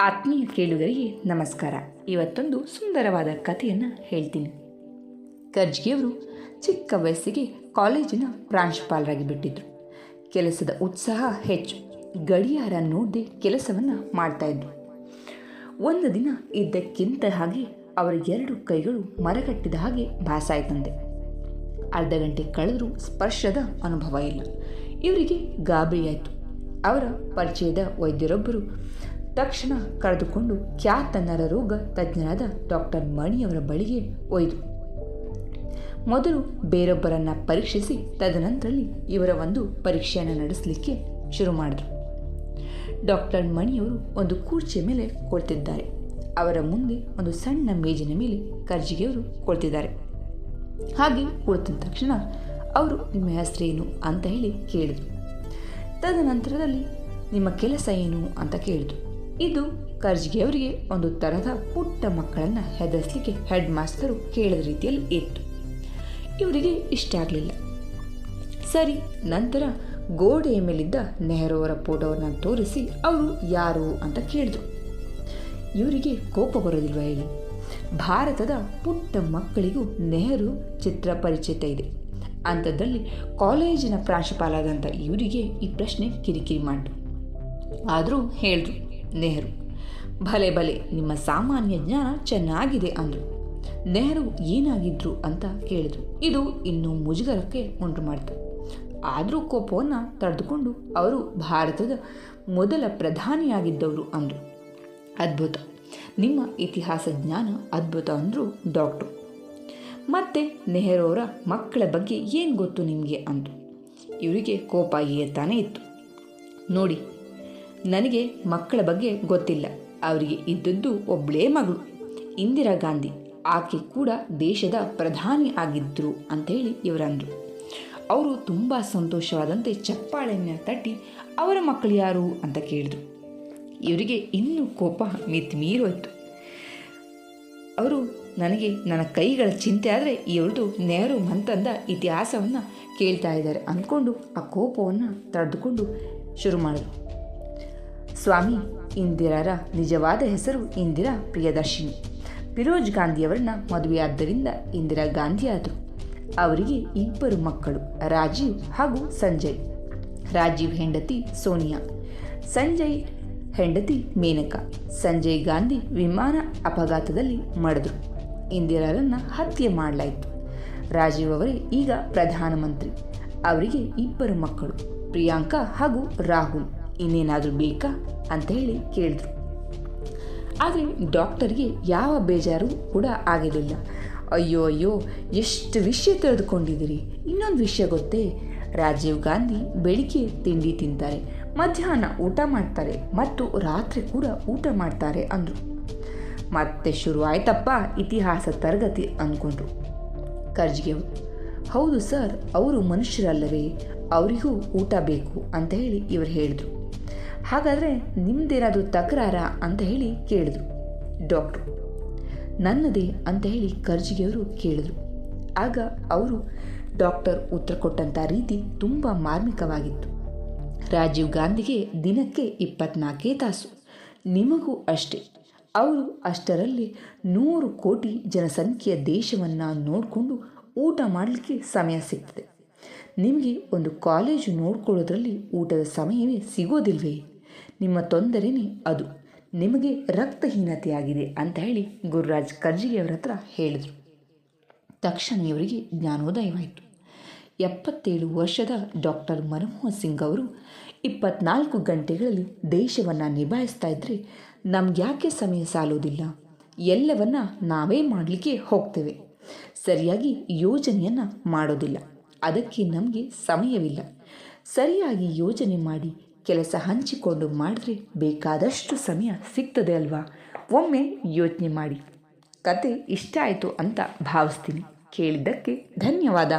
ಆತ್ಮೀಯ ಕೇಳುಗರಿಗೆ ನಮಸ್ಕಾರ. ಇವತ್ತೊಂದು ಸುಂದರವಾದ ಕಥೆಯನ್ನು ಹೇಳ್ತೀನಿ. ಕರ್ಜ್ಗಿಯವರು ಚಿಕ್ಕ ವಯಸ್ಸಿಗೆ ಕಾಲೇಜಿನ ಪ್ರಾಂಶುಪಾಲರಾಗಿ ಬಿಟ್ಟಿದ್ರು. ಕೆಲಸದ ಉತ್ಸಾಹ ಹೆಚ್ಚು. ಗಡಿಯಾರ ನೋಡದೆ ಕೆಲಸವನ್ನು ಮಾಡ್ತಾಯಿದ್ರು ಒಂದು ದಿನ ಇದ್ದಕ್ಕಿಂತ ಹಾಗೆ ಅವರ ಎರಡು ಕೈಗಳು ಮರಗಟ್ಟಿದ ಹಾಗೆ ಭಾಸಾಯ್ತಂದೆ ಅರ್ಧ ಗಂಟೆ ಕಳೆದರೂ ಸ್ಪರ್ಶದ ಅನುಭವ ಇಲ್ಲ. ಇವರಿಗೆ ಗಾಬರಿಯಾಯಿತು. ಅವರ ಪರಿಚಯದ ವೈದ್ಯರೊಬ್ಬರು ತಕ್ಷಣ ಕರೆದುಕೊಂಡು ಖ್ಯಾತ ನರರೋಗ ತಜ್ಞರಾದ ಡಾಕ್ಟರ್ ಮಣಿಯವರ ಬಳಿಗೆ ಒಯ್ದು. ಮೊದಲು ಬೇರೊಬ್ಬರನ್ನ ಪರೀಕ್ಷಿಸಿ ತದನಂತರಲ್ಲಿ ಇವರ ಒಂದು ಪರೀಕ್ಷೆಯನ್ನು ನಡೆಸಲಿಕ್ಕೆ ಶುರು ಮಾಡಿದರು. ಡಾಕ್ಟರ್ ಮಣಿಯವರು ಒಂದು ಕುರ್ಚಿಯ ಮೇಲೆ ಕುಳಿತಿದ್ದಾರೆ. ಅವರ ಮುಂದೆ ಒಂದು ಸಣ್ಣ ಮೇಜಿನ ಮೇಲೆ ಕರ್ಜಿಗೆಯವರು ಕುಳಿತಿದ್ದಾರೆ. ಹಾಗೆ ಕುಳಿತಿದ್ದ ತಕ್ಷಣ ಅವರು ನಿಮ್ಮ ಹೆಸರೇನು ಅಂತ ಹೇಳಿ ಕೇಳಿದರು. ತದನಂತರದಲ್ಲಿ ನಿಮ್ಮ ಕೆಲಸ ಏನು ಅಂತ ಕೇಳಿದ್ರು. ಇದು ಕರ್ಜ್ಗೆ ಅವರಿಗೆ ಒಂದು ತರಹದ ಪುಟ್ಟ ಮಕ್ಕಳನ್ನು ಹೆದರಿಸಲಿಕ್ಕೆ ಹೆಡ್ ಮಾಸ್ಟರು ಕೇಳಿದ ರೀತಿಯಲ್ಲಿ ಇತ್ತು. ಇವರಿಗೆ ಇಷ್ಟ ಆಗಲಿಲ್ಲ. ಸರಿ, ನಂತರ ಗೋಡೆಯ ಮೇಲಿದ್ದ ನೆಹರು ಅವರ ಫೋಟೋವನ್ನು ತೋರಿಸಿ ಅವರು ಯಾರು ಅಂತ ಕೇಳಿದರು. ಇವರಿಗೆ ಕೋಪ ಬರೋದಿಲ್ವ ಹೇಳಿ? ಭಾರತದ ಪುಟ್ಟ ಮಕ್ಕಳಿಗೂ ನೆಹರು ಚಿತ್ರ ಪರಿಚಿತ ಇದೆ. ಅಂಥದ್ದಲ್ಲಿ ಕಾಲೇಜಿನ ಪ್ರಾಂಶುಪಾಲರಾದಂಥ ಇವರಿಗೆ ಈ ಪ್ರಶ್ನೆ ಕಿರಿಕಿರಿ ಮಾಡಿದ್ರು ಆದರೂ ಹೇಳಿದ್ರು ನೆಹರು. ಭಲೆ ಭಲೆ, ನಿಮ್ಮ ಸಾಮಾನ್ಯ ಜ್ಞಾನ ಚೆನ್ನಾಗಿದೆ ಅಂದರು. ನೆಹರು ಏನಾಗಿದ್ರು ಅಂತ ಕೇಳಿದರು. ಇದು ಇನ್ನೂ ಮುಜುಗರಕ್ಕೆ ಉಂಟು ಮಾಡಿತು. ಆದರೂ ಕೋಪವನ್ನು ತಡೆದುಕೊಂಡು ಅವರು ಭಾರತದ ಮೊದಲ ಪ್ರಧಾನಿಯಾಗಿದ್ದವರು ಅಂದರು. ಅದ್ಭುತ. ನಿಮ್ಮ ಇತಿಹಾಸ ಜ್ಞಾನ ಅದ್ಭುತ ಅಂದರು ಡಾಕ್ಟ್ರು. ಮತ್ತೆ ನೆಹರು ಅವರ ಮಕ್ಕಳ ಬಗ್ಗೆ ಏನು ಗೊತ್ತು ನಿಮಗೆ ಅಂದರು. ಇವರಿಗೆ ಕೋಪ ಏತಾನೇ ಇತ್ತು. ನೋಡಿ ನನಗೆ ಮಕ್ಕಳ ಬಗ್ಗೆ ಗೊತ್ತಿಲ್ಲ. ಅವರಿಗೆ ಇದ್ದದ್ದು ಒಬ್ಬಳೇ ಮಗಳು. ಇಂದಿರಾ ಗಾಂಧಿ ಆಕೆ ಕೂಡ ದೇಶದ ಪ್ರಧಾನಿ ಆಗಿದ್ದರು ಅಂತೇಳಿ ಇವರಂದರು. ಅವರು ತುಂಬ ಸಂತೋಷವಾದಂತೆ ಚಪ್ಪಾಳೆಯನ್ನು ತಟ್ಟಿ ಅವರ ಮಕ್ಕಳು ಯಾರು ಅಂತ ಕೇಳಿದ್ರು. ಇವರಿಗೆ ಇನ್ನೂ ಕೋಪ ಮಿತಿ ಮೀರೋಯ್ತು ಅವರು ನನಗೆ ನನ್ನ ಕೈಗಳ ಚಿಂತೆ ಆದರೆ ಇವ್ರದ್ದು ನೆಹರು ಮಂತಂದ ಇತಿಹಾಸವನ್ನು ಕೇಳ್ತಾ ಇದ್ದಾರೆ ಅಂದ್ಕೊಂಡು ಆ ಕೋಪವನ್ನು ತಡೆದುಕೊಂಡು ಶುರು ಮಾಡಿದ್ರು. ಸ್ವಾಮಿ ಇಂದಿರಾರ ನಿಜವಾದ ಹೆಸರು ಇಂದಿರಾ ಪ್ರಿಯದರ್ಶಿನಿ. ಫಿರೋಜ್ ಗಾಂಧಿಯವರನ್ನ ಮದುವೆಯಾದ್ದರಿಂದ ಇಂದಿರಾ ಗಾಂಧಿ ಆದರು. ಅವರಿಗೆ ಇಬ್ಬರು ಮಕ್ಕಳು, ರಾಜೀವ್ ಹಾಗೂ ಸಂಜಯ್. ರಾಜೀವ್ ಹೆಂಡತಿ ಸೋನಿಯಾ, ಸಂಜಯ್ ಹೆಂಡತಿ ಮೇನಕಾ. ಸಂಜಯ್ ಗಾಂಧಿ ವಿಮಾನ ಅಪಘಾತದಲ್ಲಿ ಮಡಿದ್ರು. ಇಂದಿರಾರನ್ನು ಹತ್ಯೆ ಮಾಡಲಾಯಿತು. ರಾಜೀವ್ ಅವರೇ ಈಗ ಪ್ರಧಾನಮಂತ್ರಿ. ಅವರಿಗೆ ಇಬ್ಬರು ಮಕ್ಕಳು, ಪ್ರಿಯಾಂಕಾ ಹಾಗೂ ರಾಹುಲ್. ಇನ್ನೇನಾದರೂ ಬೇಕಾ ಅಂತ ಹೇಳಿ ಕೇಳಿದ್ರು. ಆದರೆ ಡಾಕ್ಟರ್ಗೆ ಯಾವ ಬೇಜಾರು ಕೂಡ ಆಗಿರಲಿಲ್ಲ. ಅಯ್ಯೋ ಅಯ್ಯೋ, ಎಷ್ಟು ವಿಷಯ ತಿಳಿದುಕೊಂಡಿದ್ದೀರಿ? ಇನ್ನೊಂದು ವಿಷಯ ಗೊತ್ತೇ? ರಾಜೀವ್ ಗಾಂಧಿ ಬೆಳಿಗ್ಗೆ ತಿಂಡಿ ತಿಂತಾರೆ, ಮಧ್ಯಾಹ್ನ ಊಟ ಮಾಡ್ತಾರೆ ಮತ್ತು ರಾತ್ರಿ ಕೂಡ ಊಟ ಮಾಡ್ತಾರೆ ಅಂದರು. ಮತ್ತೆ ಶುರು ಆಯ್ತಪ್ಪ ಇತಿಹಾಸ, ತರಗತಿ ಅಂದ್ಕೊಂಡ್ರು ಖರ್ಜಿಗೆ, ಹೌದು ಸರ್, ಅವರು ಮನುಷ್ಯರಲ್ಲವೇ, ಅವರಿಗೂ ಊಟ ಬೇಕು ಅಂತ ಹೇಳಿ ಇವರು ಹೇಳಿದ್ರು. ಹಾಗಾದರೆ ನಿಮ್ದೇನಾದರೂ ತಕರಾರ ಅಂತ ಹೇಳಿ ಕೇಳಿದ್ರು. ಡಾಕ್ಟ್ರು. ನನ್ನದೇ ಅಂತ ಹೇಳಿ ಕರ್ಜಿಗೆಯವರು ಕೇಳಿದ್ರು. ಆಗ ಅವರು ಡಾಕ್ಟರ್ ಉತ್ತರ ಕೊಟ್ಟಂಥ ರೀತಿ ತುಂಬ ಮಾರ್ಮಿಕವಾಗಿತ್ತು. ರಾಜೀವ್ ಗಾಂಧಿಗೆ ದಿನಕ್ಕೆ ಇಪ್ಪತ್ನಾಲ್ಕೇ ತಾಸು. ನಿಮಗೂ ಅಷ್ಟೇ. ಅವರು ಅಷ್ಟರಲ್ಲಿ ನೂರು ಕೋಟಿ ಜನಸಂಖ್ಯೆಯ ದೇಶವನ್ನು ನೋಡಿಕೊಂಡು ಊಟ ಮಾಡಲಿಕ್ಕೆ ಸಮಯ ಸಿಗ್ತದೆ. ನಿಮಗೆ ಒಂದು ಕಾಲೇಜು ನೋಡ್ಕೊಳ್ಳೋದ್ರಲ್ಲಿ ಊಟದ ಸಮಯವೇ ಸಿಗೋದಿಲ್ವೇ? ನಿಮ್ಮ ತೊಂದರೆನೇ ಅದು. ನಿಮಗೆ ರಕ್ತಹೀನತೆಯಾಗಿದೆ ಅಂತ ಹೇಳಿ ಗುರುರಾಜ್ ಕರ್ಜಿಗೆಯವರ ಹತ್ರ ಹೇಳಿದರು. ತಕ್ಷಣ ಇವರಿಗೆ ಜ್ಞಾನೋದಯವಾಯಿತು. ಎಪ್ಪತ್ತೇಳು ವರ್ಷದ ಡಾಕ್ಟರ್ ಮನಮೋಹನ್ ಸಿಂಗ್ ಅವರು ಇಪ್ಪತ್ನಾಲ್ಕು ಗಂಟೆಗಳಲ್ಲಿ ದೇಶವನ್ನು ನಿಭಾಯಿಸ್ತಾ ಇದ್ದರೆ ನಮ್ಗ್ಯಾಕೆ ಸಮಯ ಸಾಲೋದಿಲ್ಲ? ಎಲ್ಲವನ್ನ ನಾವೇ ಮಾಡಲಿಕ್ಕೆ ಹೋಗ್ತೇವೆ. ಸರಿಯಾಗಿ ಯೋಜನೆಯನ್ನು ಮಾಡೋದಿಲ್ಲ. ಅದಕ್ಕೆ ನಮಗೆ ಸಮಯವಿಲ್ಲ. ಸರಿಯಾಗಿ ಯೋಜನೆ ಮಾಡಿ ಕೆಲಸ ಹಂಚಿಕೊಂಡು ಮಾಡಿದ್ರೆ ಬೇಕಾದಷ್ಟು ಸಮಯ ಸಿಗ್ತದೆ ಅಲ್ವಾ? ಒಮ್ಮೆ ಯೋಚನೆ ಮಾಡಿ. ಕತೆ ಇಷ್ಟ ಆಯಿತು ಅಂತ ಭಾವಿಸ್ತೀನಿ. ಕೇಳಿದ್ದಕ್ಕೆ ಧನ್ಯವಾದ.